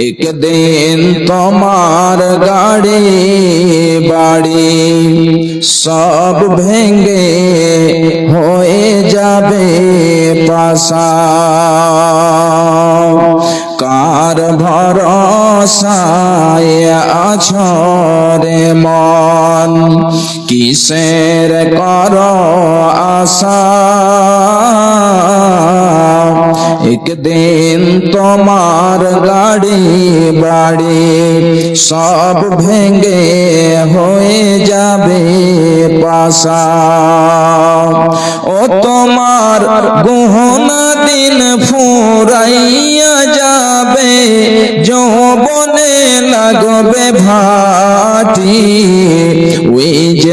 একদিন তোমার গাড়ি বাড়ি সব ভেঙ্গে হয়ে যাবে পাশা কার ভরসায় আছো রে মন? কিসের কর আশা? একদিন তোমার গাড়ি বাড়ি সব ভেঙ্গে হয়ে যাবে পাশা। ও তোমার গহনা দিন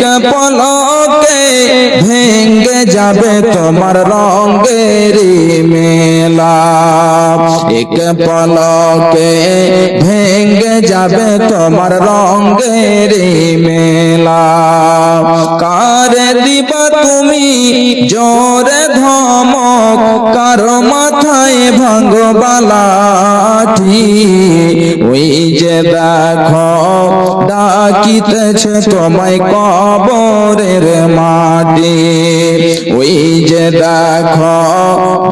এক পলকে ভেঙ্গে যাবে তোমার রঙের মেলা। এক পলকে ভেঙ্গে যাবে তোমার রঙের মেলা। কার দিবা তুমি জোরে ধমক কার মাথায় ভাঙ্গবালাঠি ওই যে দেখো ডাকিতেছে তোমায় কবরের মাটি। ওই যে দেখো,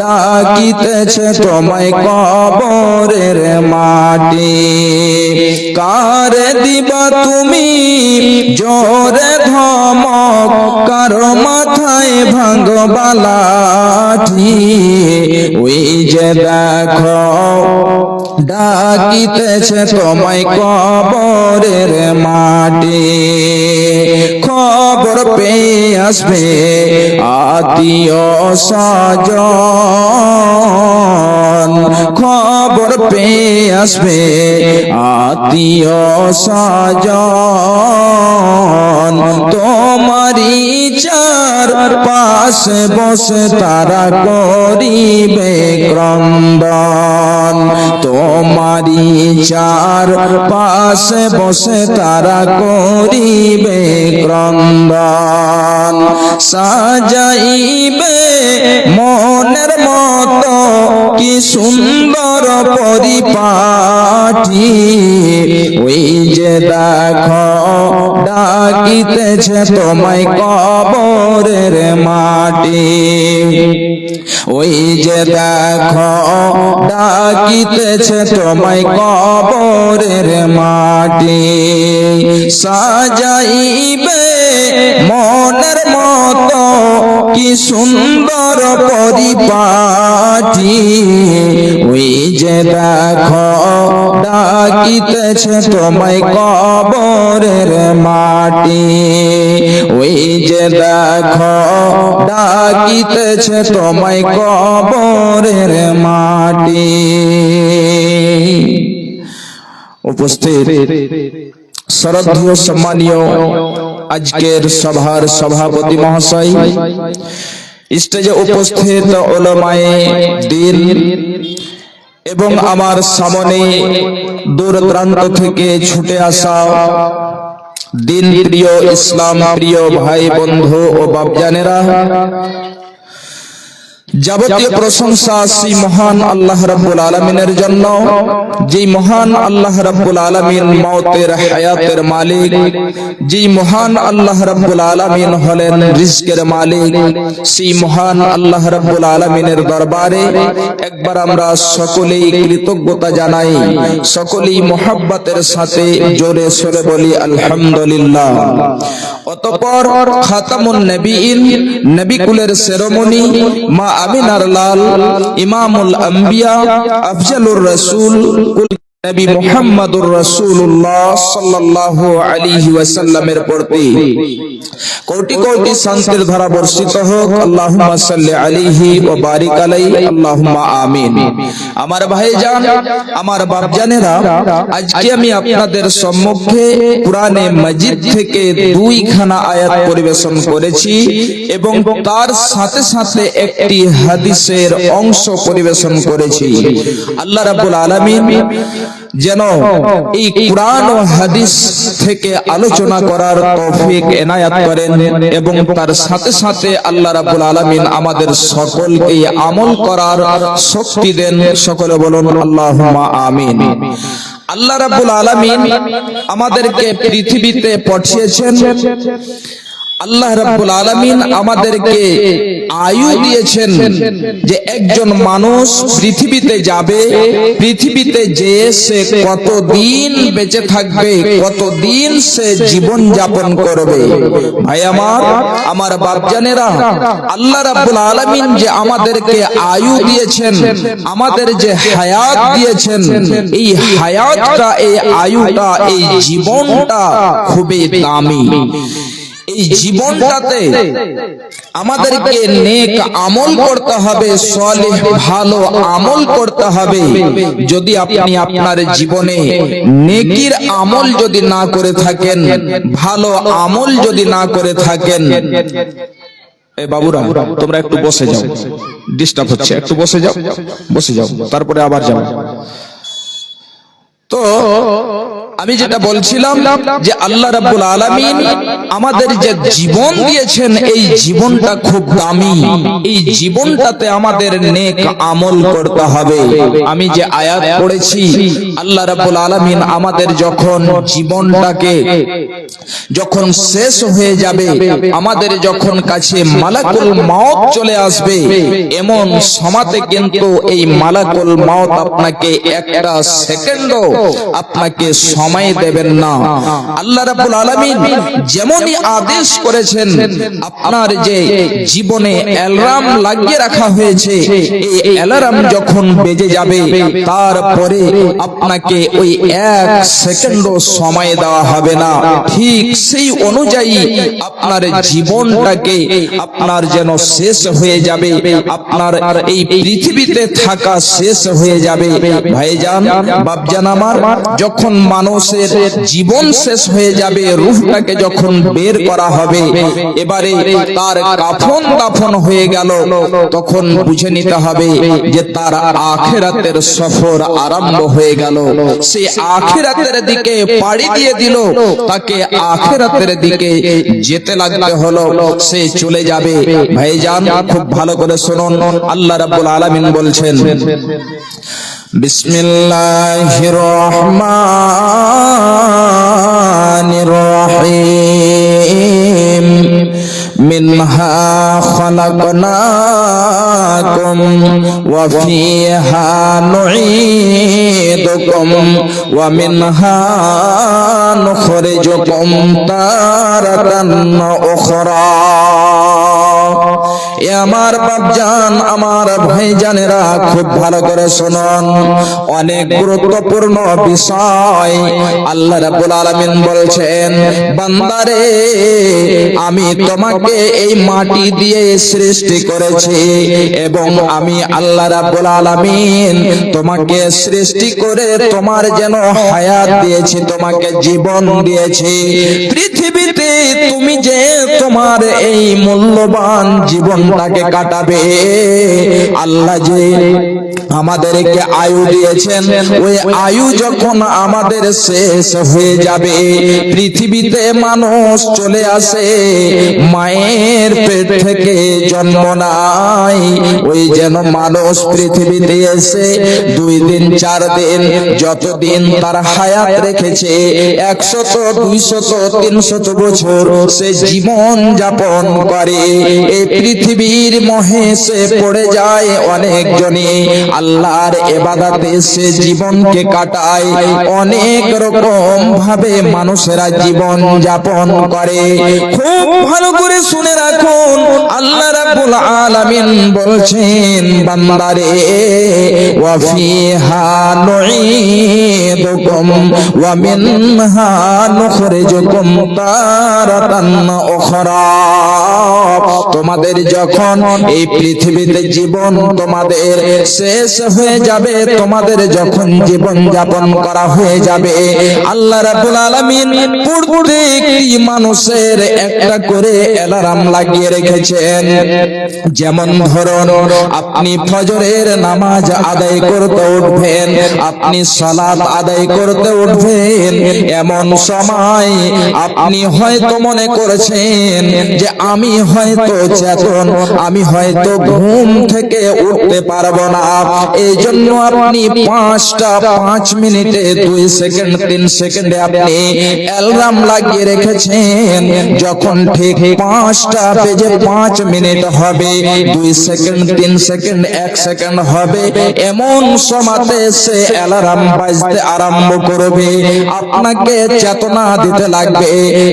ডাকিতেছে তোমায় কবরের মাটি। কার দিবা তুমি? জোরে ধমক, কার মাথায় ভাঙ্গবালাঠি ওই যে দেখো, ডাকিতেছে তোমায় কবরের মাটি। খবর পেয়ে আসবে আত্মীয় স্বজন। খবর পেয়ে আসবে আত্মীয় স্বজন। তোমারই চার পাশে বসে তারা করিবে ক্রন্দন। তোমারই চার পাশে বসে তারা করিবে ক্রন্দন। সাজাইবে মনের মতো কি সুন্দর পরিপাটি। ওই যে দেখো, ডাকিতেছে তোমায় কবরের মাটি। ওই যে দেখো, ডাকিতেছে তোমায় কবরের মাটি। সাজাইবে মনের মতো কি সুন্দর পরিপাটি ওই যে দেখো, ডাকিতেছে তোমায় কবরের মাটি। ওই যে দেখো, ডাকিতেছে তোমায় কবরের মাটি। উপস্থিত, শ্রদ্ধেয়, সম্মানীয় আজকের সভার সভাপতি মহাশয়, স্টেজে উপস্থিত ওলমায়ে দিন এবং আমার সামনে দূর দূরান্ত থেকে ছুটে আসা দিন প্রিয় ইসলাম প্রিয় ভাই বন্ধু ও বাপজানেরা যাবতীয় প্রশংসা সেই মহান আল্লাহ রাব্বুল আলামিনের জন্য যেই মহান আল্লাহ রাব্বুল আলামিন মওতের হায়াতের মালিক যেই মহান আল্লাহ রাব্বুল আলামিন হলেন রিজকের মালিক সেই মহান আল্লাহ রাব্বুল আলামিনের দরবারে একবার আমরা সকলেই কৃতজ্ঞতা জানাই সকলেই মোহাব্বতের সাথে জোরে সরে বলি আলহামদুলিল্লাহ। অতঃপর খাতামুন নবীন নবী কুলের সেরোমনি মা আমিনার লাল ইমামুল আম্বিয়া আফজালুর রসুল নবী মুহাম্মদুর রাসূলুল্লাহ সাল্লাল্লাহু আলাইহি ওয়াসাল্লামের প্রতি কোটি কোটি ধারা বর্ষিত আমার বাপজানেরা, আজকে আমি আপনাদের সম্মুখে কোরআনে মাজিদ থেকে দুইখানা আয়াত পরিবেশন করেছি এবং তার সাথে সাথে একটি হাদিসের অংশ পরিবেশন করেছি। আল্লাহ রাব্বুল আলামিন যেন এই কোরআন ও হাদিস থেকে আলোচনা করার তৌফিক এনায়াত করেন এবং তার সাথে সাথে আল্লাহ রাব্বুল আলামিন আমাদের সকলকে আমল করার শক্তি দেন। সকলে বলুন, আল্লাহুম্মা আমিন। আল্লাহ রাব্বুল আলামিন আমাদেরকে পৃথিবীতে পাঠিয়েছেন। আল্লাহ রাব্বুল আলামিন আমাদেরকে আয়ু দিয়েছেন যে একজন মানুষ পৃথিবীতে যাবে পৃথিবীতে যে সে কতদিন বেঁচে থাকবে কতদিন সে জীবন যাপন করবে। ভাই আমার আমার বাপজানেরা আল্লাহ রাব্বুল আলামিন যে আমাদেরকে আয়ু দিয়েছেন আমাদের যে হায়াত দিয়েছেন এই হায়াতটা এই আয়ুটা এই জীবনটা খুবই দামি। এই জীবনটাতে আমাদেরকে নেক আমল করতে হবে, সলিহ ভালো আমল করতে হবে। যদি আপনি আপনার জীবনে নেকির আমল যদি না করে থাকেন, ভালো আমল যদি না করে থাকেন তোমরা একটু বসে ডিস্টার্ব হচ্ছে, একটু বসে যাও বসে যাও, তারপরে আবার যাও। তো আমি যেটা বলছিলাম যে আল্লাহ রাব্বুল আলামিন আমাদের যে জীবন দিয়েছেন, এই জীবনটা খুব দামি। এই জীবনটাতে আমাদের নেক আমল করতে হবে। আমি যে আয়াত পড়েছি, আল্লাহ রাব্বুল আলামিন আমাদের যখন জীবনটাকে যখন শেষ হয়ে যাবে, আমাদের যখন কাছে মালাকুল মাউত চলে আসবে, এমন সমাতে কিন্তু এই মালাকুল মাউত আপনাকে একটা সেকেন্ডও আপনাকে সময় দেবেন না। আল্লাহ রাব্বুল আলামিন যেমনই আদেশ করেছেন, আপনার যে জীবনে অ্যালার্ম লাগিয়ে রাখা হয়েছে, এই অ্যালার্ম যখন বেজে যাবে, তারপরে আপনাকে ওই এক সেকেন্ডও সময় দেওয়া হবে না। ঠিক সেই অনুযায়ী আপনার জীবনটাকে আপনার যেন শেষ হয়ে যাবে, আপনার এই পৃথিবীতে থাকা শেষ হয়ে যাবে। ভাইজান, বাপজান আমার, যখন মানুষের জীবন শেষ হয়ে যাবে রূহটাকে যখন বের করা হবে, এবারে তার কাফন দাফন হয়ে গেল, তখন বুঝে নিতে হবে যে তার আখেরাতের সফর আরম্ভ হয়ে গেল। সে আখেরাতের দিকে পাড়ি দিয়ে দিল, তাকে আখেরাতের দিকে যেতে লাগতে হলো, সে চলে যাবে। ভাইজান, খুব ভালো করে শুনুন, আল্লাহ রাব্বুল আলামিন বলছেন بسم الله الرحمن الرحيم. منها خلقناكم وفيها نعيدكم ومنها نخرجكم تارة أخرى. আমার বাপজান, আমার ভাইজানেরা খুব ভালো করে শুনুন। অনেক গুরুত্বপূর্ণ বিষয় আল্লাহ রাব্বুল আলামিন বলছেন, বান্দারে, আমি তোমাকে এই মাটি দিয়ে সৃষ্টি করেছি এবং আমি আল্লাহ রাব্বুল আলামিন তোমাকে সৃষ্টি করে তোমার যেন হায়াত দিয়েছি, তোমাকে জীবন দিয়েছি। পৃথিবীতে তুমি যে তোমার এই মূল্যবান জীবনটাকে কাটাবে। আল্লাহ যে আমাদেরকে আয়ু দিয়েছেন। ওই আয়ু যখন আমাদের শেষ হয়ে যাবে, পৃথিবীতে মানুষ চলে আসে, মায়ের পেট থেকে জন্ম নাই। ওই যেন মানুষ পৃথিবীতে এসে দুই দিন, চার দিন, যতদিন তার হায়াত রেখেছে, একশত, দুইশত, তিনশত বছর সে জীবন যাপন করে। এই পৃথিবী পৃথিবীর মহেশে পড়ে যায় অনেক জনে আল্লাহর এবাদাতে সে জীবনকে কাটায়। অনেক রকম ভাবে মানুষেরা জীবন যাপন করে। খুব ভালো করে শুনে রাখুন। আল্লাহ রাব্বুল আলামিন বলছেন বান্দারে ওয়া ফিহা নুঈদুকুম ওয়া মিনহা নুখরিজুকুম তারাতান উখরা। তোমাদের যখন এই পৃথিবীতে জীবন তোমাদের শেষ হয়ে যাবে, তোমাদের যখন জীবন যাপন করা হয়ে যাবে। আল্লাহ রাব্বুল আলামিন মানুষের একটা করে অ্যালার্ম লাগিয়ে রেখেছেন। যেমন ধরুন, আপনি ফজরের নামাজ আদায় করতে উঠবেন, আপনি সালাত আদায় করতে উঠবেন, এমন সময় আপনি হয়তো মনে করেছেন যে আমি হয়তো চেতন, আমি হয়তো ঘুম থেকে উঠতে পারব না। এই জন্য আপনি পাঁচটা পাঁচ মিনিটে দুই সেকেন্ড, তিন সেকেন্ডে আপনি অ্যালার্ম লাগিয়ে রেখেছেন। যখন ঠিক পাঁচটা পাঁচ মিনিট হবে, দুই সেকেন্ড, তিন সেকেন্ড, এক সেকেন্ড হবে, এমন সমাতে সে বাজতে আরম্ভ করবে। আপনাকে চেতনা দিতে লাগবে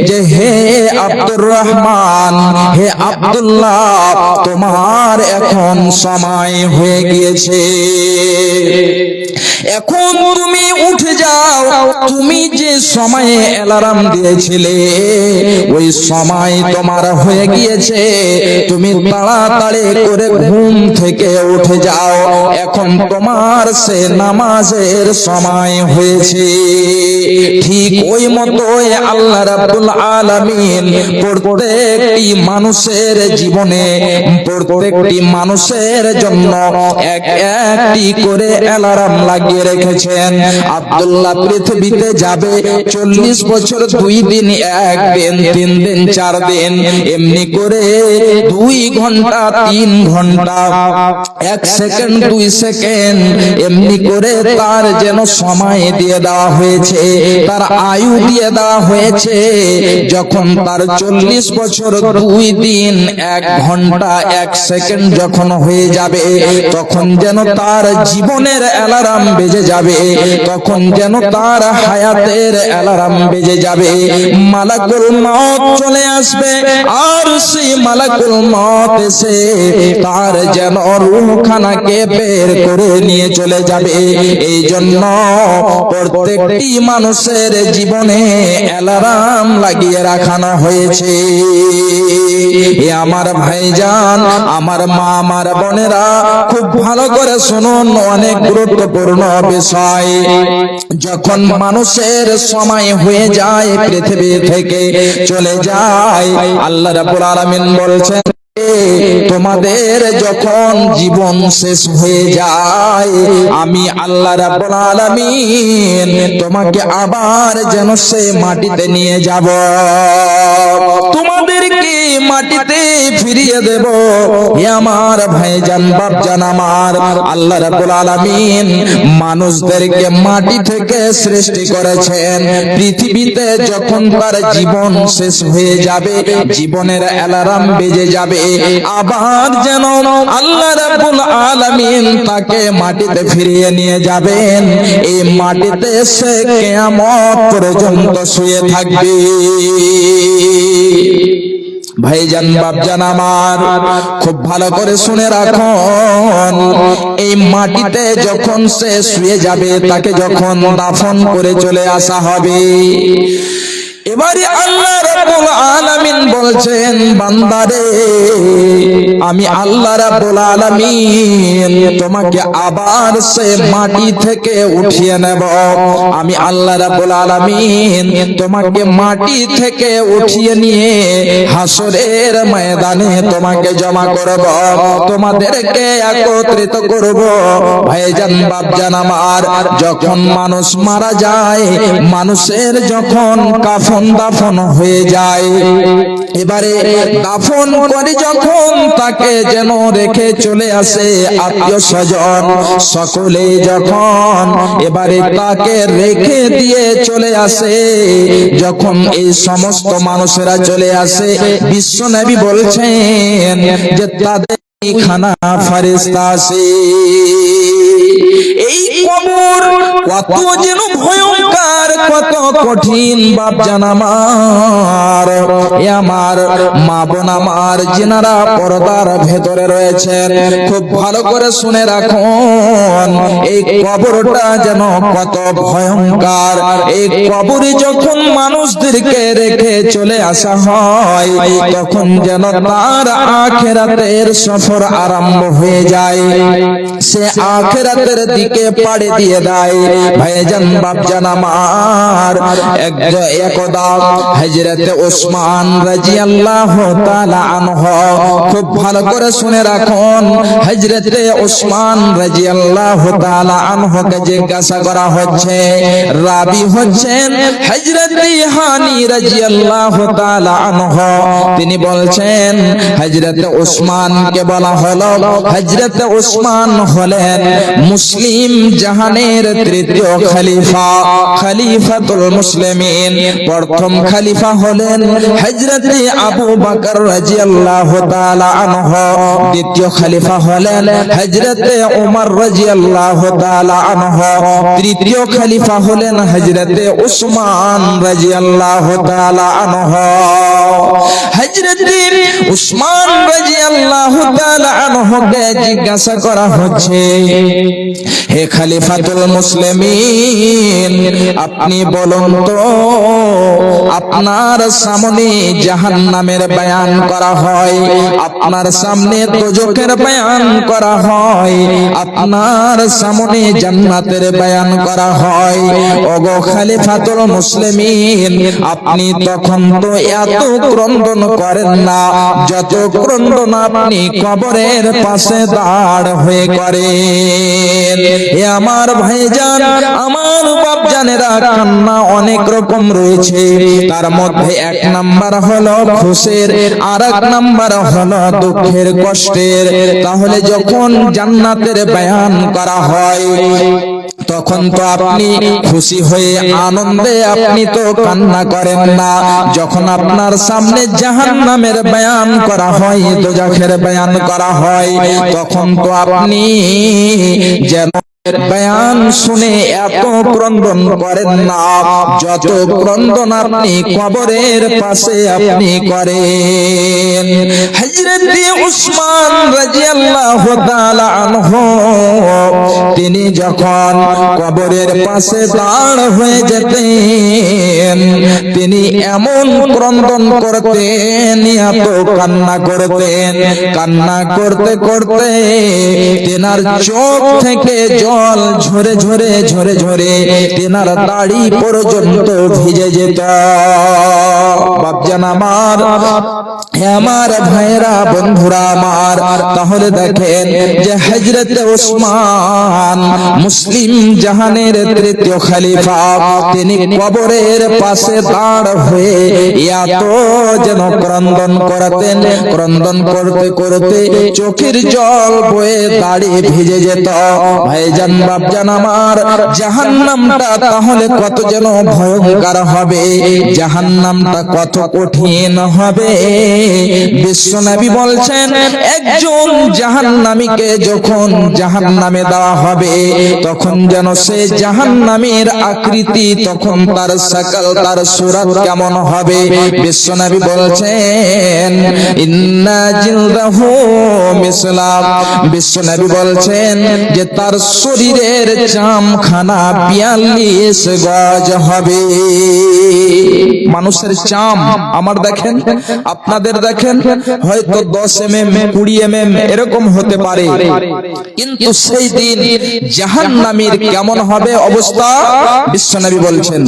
যে, হে আব্দুর রহমান, হে আব্দুল্লাহ, তোমার এখন সময় হয়ে গিয়েছে। এখন তুমি উঠে যাও, তুমি যে সময়ে অ্যালার্ম দিয়েছিলে, ওই সময় তোমার হয়ে গিয়েছে। তুমি তাড়াতাড়ি করে ঘুম থেকে উঠে যাও, এখন তোমার সে নামাজের সময় হয়েছে। ঠিক ওই মতোই আল্লাহ রাব্বুল আলামিন প্রত্যেকটি মানুষের জীবনে, প্রত্যেকটি মানুষের জন্য এক একটি করে অ্যালার্ম লাগিয়ে রেখেছেন। আব্দুল্লাহ পৃথিবীতে যাবে চল্লিশ বছর, দুই দিন, এক দিন, তিন দিন, চার দিন। এমনি করে দুই ঘণ্টা, তিন ঘণ্টা, এক সেকেন্ড, দুই সেকেন্ড, এমনি করে তার যেন সময় দিয়ে দেওয়া হয়েছে, তার আয়ু দিয়ে দেওয়া হয়েছে। যখন তার চল্লিশ বছর, দুই দিন, এক ঘণ্টা, এক সেকেন্ড যখন হয়ে যাবে, তখন যেন তার জীবনের অ্যালার্ম বেজে যাবে, তখন যেন তার হায়াতের অ্যালার্ম বেজে যাবে। মালাকুল মত চলে আসবে, আর সেই মালাকুল মত এসে তার যেন রূহখানাকে বের করে নিয়ে চলে যাবে। এই জন্য প্রত্যেকটি মানুষের জীবনে অ্যালারাম লাগিয়ে রাখানো হয়েছে। আমার ভাইজান, আমার মা, আমার বোনেরা খুব ভালো করে শুনুন, অনেক গুরুত্বপূর্ণ বিষয়। যখন মানুষের সময় হয়ে যায়, পৃথিবী থেকে চলে যায়, আল্লাহ রাব্বুল আলামিন বলছেন তোমাদের যখন জীবন শেষ হয়ে যায়, আমি আল্লাহ তোমাকে আবার যেন সে মাটিতে নিয়ে যাব। তোমাদেরকে মাটিতে ফিরিয়ে দেব। হে আমার ভাইজান, বাপজান আমার, আল্লাহ রাব্বুল আলামিন মানুষদেরকে মাটি থেকে সৃষ্টি করেছেন। পৃথিবীতে যখন তার জীবন শেষ হয়ে যাবে, জীবনের অ্যালার্ম বেজে যাবে। আবার যেন আল্লাহ রাব্বুল আলামিন তাকে মাটিতে ফিরিয়ে নিয়ে যাবেন। এই মাটিতে সে কিয়ামত পর্যন্ত শুয়ে থাকবে। ভাই ভাইজান, বাপজান আমার, খুব ভালো করে শুনে রাখুন। এই মাটিতে যখন সে শুয়ে যাবে, তাকে যখন দাফন করে চলে আসা হবে। এবারে আল্লাহ রাব্বুল আলামিন বলছেন, বান্দারে, আমি আল্লাহ রাব্বুল আলামিন তোমাকে আবার সে মাটি থেকে উঠিয়ে নেব। আমি আল্লাহ রাব্বুল আলামিন তোমাকে মাটি থেকে উঠিয়ে নিয়ে হাসরের ময়দানে তোমাকে জমা করব। তোমাদেরকে একত্রিত করব। ভাইজান, বাপজান আমার, যখন মানুষ মারা যায়, মানুষের যখন কাফে যখন দাফন হয়ে যায়। এবারে দাফন করে যখন তাকে যেন রেখে চলে আসে আত্মীয় স্বজন, সকলে যখন এবারে তাকে রেখে দিয়ে চলে আসে, যখন এই সমস্ত মানুষেরা চলে আসে, বিশ্ব নবী বলছেন যে তাদের খানা ফারিস্তা আসে। এই কবর। কত যেন ভয়ঙ্কর কত কঠিন বাপ জানামার এ আমার মা বোন আমার যেনারা পর্দার ভেতরে রয়েছেন খুব ভালো করে শুনে রাখুন এই কবরটা যেন কত ভয়ঙ্কর। এই কবরে যখন মানুষদেরকে রেখে চলে আসা হয় তখন যেন তার আখেরাতের সফর আরম্ভ হয়ে যায়। সে আখেরাতের দিকে পাড়ে দিয়ে দেয় ভাইজান, বাপজান আমার। এক- একদা হজরতে ওসমান রাজিয়াল্লাহু তাআলা আনহু, খুব ভালো করে শুনে রাখুন হজরতে ওসমান রাজিয়াল্লাহু তাআলা আনহুকে জিজ্ঞাসা করা হচ্ছে, রাবি হচ্ছেন হজরতে হানি রাজিয়াল্লাহু তাআলা আনহু। তিনি বলছেন হজরতে ওসমানকে বলা হলো হজরতে ওসমান হলেন মুসলিম জাহানের তৃতীয় খলিফা, খলিফাতুল মুসলিমিন। প্রথম খলিফা হলেন হজরতে আবু বকর রাদিয়াল্লাহু তাআলা আনহু। দ্বিতীয় খলিফা হলেন হজরতে ওমর রাদিয়াল্লাহু তাআলা আনহু। তৃতীয় খলিফা হলেন হজরতে উসমান রাদিয়াল্লাহু তাআলা আনহু। হজরতে উসমান রাদিয়াল্লাহু তাআলা আনহুকে জিজ্ঞাসা করা হচ্ছে, হে খলিফাতুল মুসলিমিন। আপনি বলুন তো, আপনার সামনে জাহান্নামের বয়ান করা হয়, আপনার সামনে দোজখের বয়ান করা হয়, আপনার সামনে জান্নাতের বয়ান করা হয়। ওগো খলিফাতুল মুসলিমিন, আপনি তখন তো এত ক্রন্দন করেন না, যত ক্রন্দন আপনি কবরের পাশে দাঁড় হয়ে করেন। এ আমার ভাইজান, আমার বাপ জানেরা কান্না অনেক রকম রয়েছে। তার মধ্যে এক নাম্বার হলো খুশির আর এক নাম্বার হলো দুঃখের কষ্টের। তাহলে যখন জান্নাতের বয়ান করা হয়, তখন তো আপনি খুশি হয়ে আনন্দে আপনি তো কান্না করেন না। যখন আপনার সামনে জাহান নামের বয়ান করা হয়, দোজাখের বয়ান করা হয়, তখন তো আপনি যেন বয়ান শুনে এত ক্রন্দন করেন না। যত ক্রন্দন আপনি কবরের পাশে আপনি করেন। হযরত উসমান রাদিয়াল্লাহু তাআলা তিনি যখন কবরের পাশে দাঁড় হয়ে যেতেন, তিনি এমন ক্রন্দন করতেন, এত কান্না করতেন। কান্না করতে করতে তেনার চোখ থেকে জল ঝরে ঝরে ঝরে ঝরে তেনার দাড়ি পর্যন্ত ভিজে যেত। বাপজান আমার আমার ভাইরা বন্ধুরা আমার, তাহলে দেখেন যে হজরত ওসমান মুসলিম জাহানের তৃতীয় খলিফা, তিনি কবরের পাশে দাঁড় হয়ে এত যেন ক্রন্দন করতেন। ক্রন্দন করতে করতে চোখের জল বয়ে দাঁড়িয়ে ভিজে যেত। ভাইজান, বাপজান আমার, জাহান্নামটা তাহলে কত যেন ভয়ঙ্কর হবে, জাহান্নামটা কত কঠিন হবে। বিশ্বনবী বলছেন, একজন জাহান্নামীকে যখন জাহান্নামে দেওয়া হবে, তখন যেন সে জাহান্নামের আকৃতি, তখন তার সকাল তার সুরাত কেমন হবে? বিশ্বনবী বলছেন, ইন্না জিলদাহু মিসলাম বিশ্বনবী বলছেন যে, তার শরীরের চামখানা বিয়াল্লিশ গজ হবে। মানুষের চাম, আমার দেখেন, আপনাদের আপনাদের দেখেন, হয়তো দশ এম এম কুড়ি এম এম এরকম হতে পারে। কিন্তু সেই দিন জাহান্নামীর কেমন হবে অবস্থা? বিশ্বনবী বলছেন,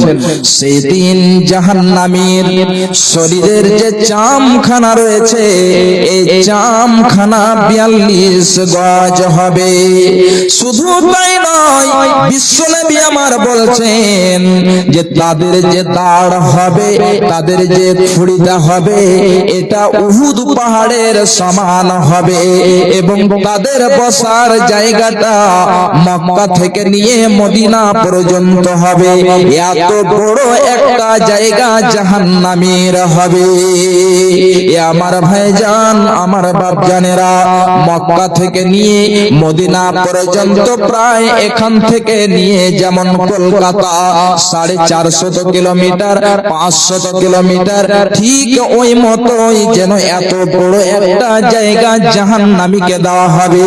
সেই দিন জাহান্নামীর শরীরের যে চামখানা রয়েছে, এই চামখানা বিয়াল্লিশ গজ হবে। শুধু তাই নয়, বিশ্বনবী আমার বলছেন যে তাদের যে দাঁড় হবে, তাদের যে ছুরিটা হবে, এটা উহুদ পাহাড়ের সমান হবে এবং তাদের বসার জায়গাটা মক্কা থেকে নিয়ে মদিনা পর্যন্ত হবে। এত বড় একটা জায়গা জাহান্নামীর হবে। এ আমার ভাইজান, আমার বাপজানেরা মক্কা থেকে নিয়ে মদিনা পর্যন্ত প্রায় এখান থেকে নিয়ে যেমন কলকাতা সাড়ে চারশত কিলোমিটার, পাঁচশত কিলোমিটার, ঠিক ওই মতোই যেন এত বড় একটা জায়গা জাহান্নামীকে দেওয়া হবে।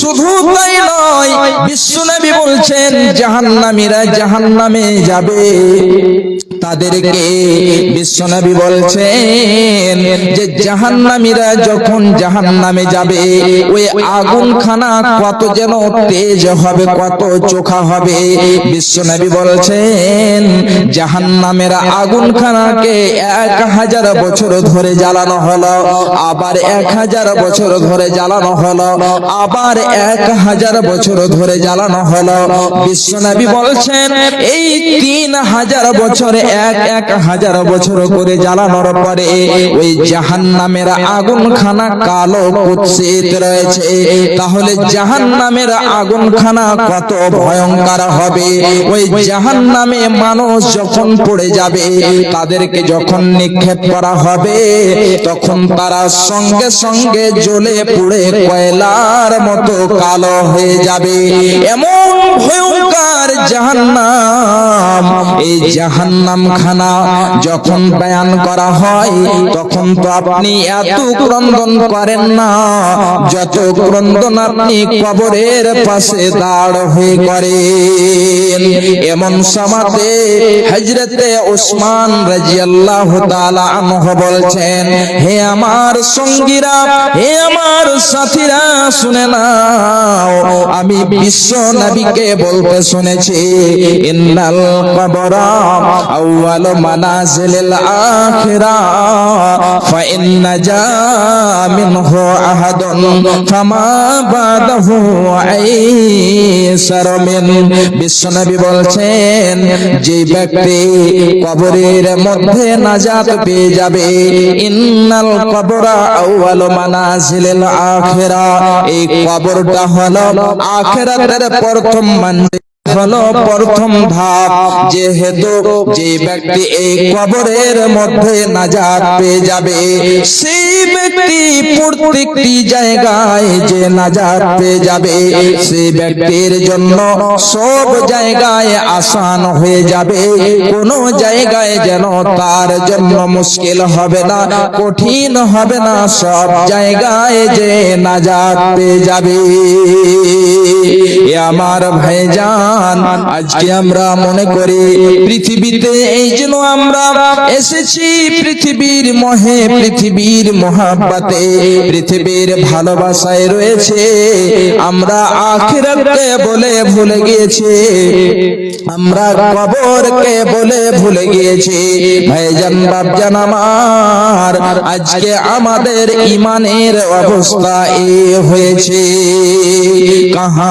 শুধু তাই নয় বিশ্বনবী বলছেন, জাহান্নামীরা জাহান্নামে যাবে। তাদেরকে বিশ্বনবী বলছেন যে, জাহান্নামীরা যখন জাহান্নামে যাবে, ওই আগুন খানা কত যেন তেজ হবে, কত চোখা হবে। বিশ্বনবী বলছেন, জাহান্নামের আগুন খানাকে এক হাজার বছর ধরে জ্বালানো হলো, আবার এক হাজার বছর ধরে জ্বালানো হলো, আবার এক হাজার বছর ধরে জ্বালানো হলো। বিশ্বনবী বলছেন, এই তিন হাজার বছরে, এক এক হাজার বছর করে জ্বালানোর পরে ওই জাহান্নামের আগুন খানা কালো কুৎসিত রয়েছে। তাহলে জাহান্নামের আগুন খানা কত ভয়ঙ্কর হবে? ওই জাহান্নামে মানুষ যখন পড়ে যাবে, তাদেরকে যখন নিক্ষেপ করা হবে। তখন তারা সঙ্গে সঙ্গে জ্বলে পুড়ে কয়লার মতো কালো হয়ে যাবে। এমন ভয়ঙ্কর জাহান্নাম। এই জাহান্নাম খানা যখন বয়ান করা হয়, তখন তো আপনি এত ক্রন্দন করেন না। যত ক্রন্দন আপনি কবরের পাশে দাঁড় হয়ে করেন। এমন সমাতে হজরতে ওসমান রাজিয়াল্লাহু তাআলা আনহু বলছেন, হে আমার সঙ্গীরা, হে আমার সাথীরা, শুনে নাও, আমি বিশ্ব নবীকে বলতে শুনেছি, ইন্নাল কবরা আউয়াল মানাজিলিল আখিরা ফা ইন্না জা মিনহু আহাদুন, ফামা বাদাহু আইসার মিন। বিশ্বনবী বলছেন, যে ব্যক্তি কবরের মধ্যে নাজাত পেয়ে যাবে ইন্নাল কবরা আউয়াল মানাজিলিল আখিরা। এই কবরটা হলো আখিরাতের প্রথম মঞ্জিল হলো প্রথম ধাপ। যেহেতু যে ব্যক্তি এই কবরের মধ্যে নাজাত পেয়ে যাবে, সেই ব্যক্তি প্রত্যেকটি জায়গায় যে নাজাত পেয়ে যাবে সেই ব্যক্তির জন্য সব জায়গায় আসান হয়ে যাবে কোন জায়গায় যেন তার জন্য মুশকিল হবে না কঠিন হবে না সব জায়গায় যে নাজাত পেয়ে যাবে এ আমার ভাইজান আজকে আমরা মনে করি পৃথিবীতে এই জন্য আমরা এসেছি পৃথিবীর মহে পৃথিবীর মহাব্বাতে পৃথিবীর ভালোবাসায় রয়েছে। আমরা আখিরাতকে বলে ভুলে গিয়েছি। আমরা কবরকে বলে ভুলে গিয়েছি। ভাইজান, বাপজান আমার, আজকে আমাদের ইমানের অবস্থা এ হয়েছে। কাহা